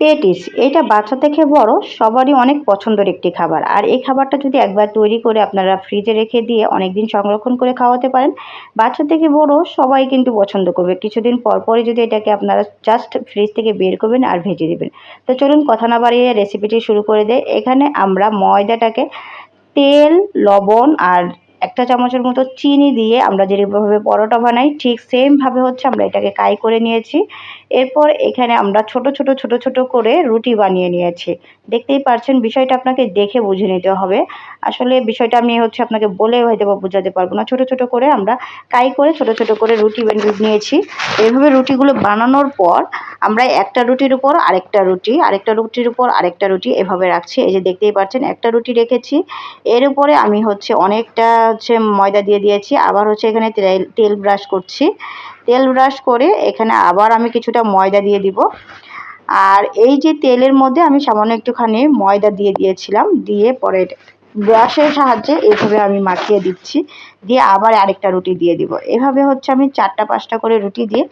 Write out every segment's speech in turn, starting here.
Patties, এটা বাচ্চা থেকে বড়, সবারই অনেক পছন্দের একটি খাবার। আর এই খাবারটা যদি একবার তৈরি করে আপনারা ফ্রিজে রেখে দিয়ে অনেক দিন সংরক্ষণ করে খাওয়াতে পারেন বাচ্চা থেকে বড়, সবাই কিন্তু পছন্দ করবে। কিছুদিন পর পরই যদি এটাকে আপনারা জাস্ট ফ্রিজ থেকে বের করবেন আর ভেজে দেবেন। তো চলুন কথা না বাড়িয়ে রেসিপিটি শুরু করে দেয় এখানে আমরা ময়দাটাকে তেল, লবণ আর একটা চামচের মতো চিনি দিয়ে আমরা যেভাবে পরোটা বানাই, ঠিক সেমভাবে হচ্ছে আমরা এটাকে কাই করে নিয়েছি। এরপর এখানে আমরা ছোট ছোট ছোট ছোট করে রুটি বানিয়ে নিয়েছি। দেখতেই পারছেন, বিষয়টা আপনাকে দেখে বুঝে নিতে হবে। আসলে বিষয়টা আমি হচ্ছে আপনাকে বলে হয়তো বা বোঝাতে পারব না। ছোট ছোট করে আমরা কাই করে ছোট ছোট করে রুটি বানিয়ে নিয়েছি। এইভাবে রুটিগুলো বানানোর পর আমরা একটা রুটির উপর আরেকটা রুটি, আরেকটা রুটির উপর আরেকটা রুটি এভাবে রাখছি। এই যে দেখতেই পাচ্ছেন, একটা রুটি রেখেছি। এর উপরে আমি হচ্ছে অনেকটা হচ্ছে ময়দা দিয়ে দিয়েছি। আবার হচ্ছে এখানে তেল ব্রাশ করছি। তেল ব্রাশ করে এখানে আবার আমি কিছুটা ময়দা দিয়ে দিব। আর এই যে তেলের মধ্যে আমি সামান্য একটুখানি ময়দা দিয়ে দিয়েছিলাম, দিয়ে পরে ব্রাশের সাহায্যে এভাবে আমি মাখিয়ে দিচ্ছি। দিয়ে আবার আরেকটা রুটি দিয়ে দিব। এভাবে হচ্ছে আমি চারটা, পাঁচটা করে রুটি দিয়ে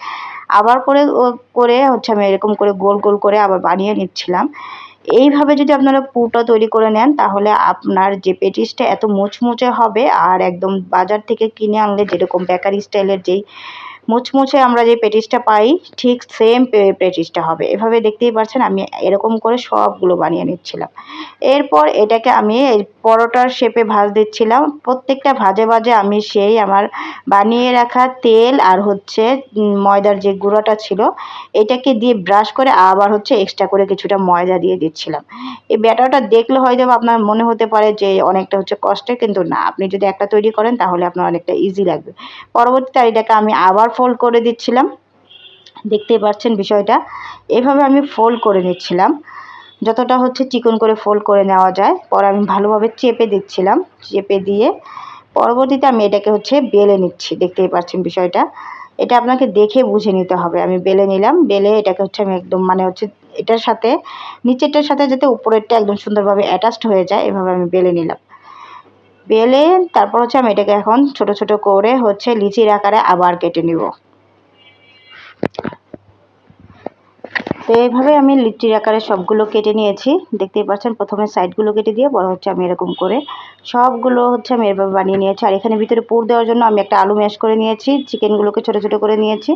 আবার করে করে হচ্ছে আমি এরকম করে গোল গোল করে আবার বানিয়ে নিচ্ছিলাম। এইভাবে যদি আপনারা পুরটা তৈরি করে নেন, তাহলে আপনার যে পেটিসটা এত মুচমুচে হবে আর একদম বাজার থেকে কিনে আনলে যেরকম বেকারি স্টাইলের যেই মুচমুচে আমরা যে পেটিসটা পাই, ঠিক সেম পেটিসটা হবে। এভাবে দেখতেই পাচ্ছেন আমি এরকম করে সবগুলো বানিয়ে নিচ্ছিলাম। এরপর এটাকে আমি পরোটার শেপে ভাজ দিচ্ছিলাম। প্রত্যেকটা ভাজে ভাজে আমি সেই আমার বানিয়ে রাখা তেল আর হচ্ছে ময়দার যে গুঁড়োটা ছিল, এটাকে দিয়ে ব্রাশ করে আবার হচ্ছে এক্সট্রা করে কিছুটা ময়দা দিয়ে দিচ্ছিলাম। এই ব্যাটারটা দেখলে হয়তো আপনার মনে হতে পারে যে অনেকটা হচ্ছে কষ্টের, কিন্তু না, আপনি যদি একটা তৈরি করেন তাহলে আপনার অনেকটা ইজি লাগবে। পরবর্তীতে এটাকে আমি আবার ফোল্ড করে দিচ্ছিলাম। দেখতেই পাচ্ছেন বিষয়টা। এভাবে আমি ফোল্ড করে নিচ্ছিলাম। যতটা হচ্ছে চিকন করে ফোল্ড করে নেওয়া যায়। পরে আমি ভালোভাবে চেপে দিচ্ছিলাম। চেপে দিয়ে পরবর্তীতে আমি এটাকে হচ্ছে বেলে নিচ্ছি। দেখতেই পাচ্ছেন বিষয়টা। এটা আপনাকে দেখে বুঝে নিতে হবে। আমি বেলে নিলাম। বেলে এটাকে হচ্ছে আমি একদম মানে হচ্ছে এটার সাথে, নিচেরটার সাথে যাতে উপরেরটা একদম সুন্দরভাবে অ্যাটাচড হয়ে যায়, এভাবে আমি বেলে নিলাম। বেলে, তারপর হচ্ছে আমি এটাকে এখন ছোট ছোট করে হচ্ছে লিচির আকারে আবার কেটে নিব। তো এইভাবে আমি লিচির আকারে সবগুলো কেটে নিয়েছি। দেখতেই পাচ্ছেন, প্রথমে সাইডগুলো কেটে দিয়ে বড় হচ্ছে আমি এরকম করে সবগুলো হচ্ছে আমি এভাবে বানিয়ে নিয়েছি। আর এখানে ভিতরে পুর দেওয়ার জন্য আমি একটা আলু ম্যাশ করে নিয়েছি, চিকেনগুলোকে ছোটো ছোটো করে নিয়েছি।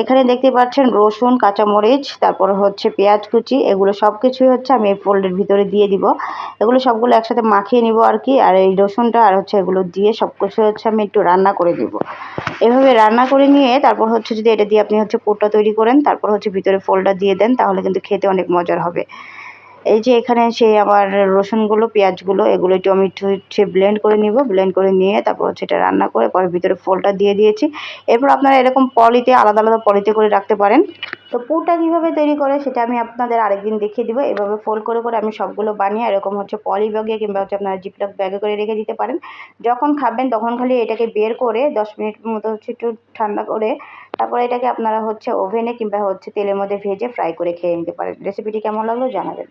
এখানে দেখতে পাচ্ছেন, রসুন, কাঁচামরিচ, তারপর হচ্ছে পেঁয়াজ কুচি, এগুলো সব কিছুই হচ্ছে আমি এই ফোল্ডের ভিতরে দিয়ে দিব। এগুলো সবগুলো একসাথে মাখিয়ে নিব আর কি, আর এই রসুনটা আর হচ্ছে এগুলো দিয়ে সব কিছু হচ্ছে আমি একটু রান্না করে দিব এভাবে রান্না করে নিয়ে তারপর হচ্ছে যদি এটা দিয়ে আপনি হচ্ছে পুরটা তৈরি করেন, তারপর হচ্ছে ভিতরে ফোল্ডার দিয়ে দেন, তাহলে কিন্তু খেতে অনেক মজার হবে। এই যে এখানে সেই আমার রসুনগুলো, পেঁয়াজগুলো, এগুলো একটু হচ্ছে ব্লেন্ড করে নিব ব্লেন্ড করে নিয়ে তারপর হচ্ছে এটা রান্না করে পরে ভিতরে ফোলটা দিয়ে দিয়েছি। এরপর আপনারা এরকম পলিতে, আলাদা আলাদা পলিতে করে রাখতে পারেন। তো পুরটা কীভাবে তৈরি করে সেটা আমি আপনাদের আরেকদিন দেখিয়ে দিব। এভাবে ফোল্ড করে করে আমি সবগুলো বানিয়ে এরকম হচ্ছে পলি ব্যাগে কিংবা হচ্ছে আপনারা জিপলক ব্যাগে করে রেখে দিতে পারেন। যখন খাবেন তখন খালি এটাকে বের করে দশ মিনিট মতো হচ্ছে একটু ঠান্ডা করে তারপরে এটাকে আপনারা হচ্ছে ওভেনে কিংবা হচ্ছে তেলের মধ্যে ভেজে ফ্রাই করে খেয়ে নিতে পারেন। রেসিপিটি কেমন লাগল জানাবেন।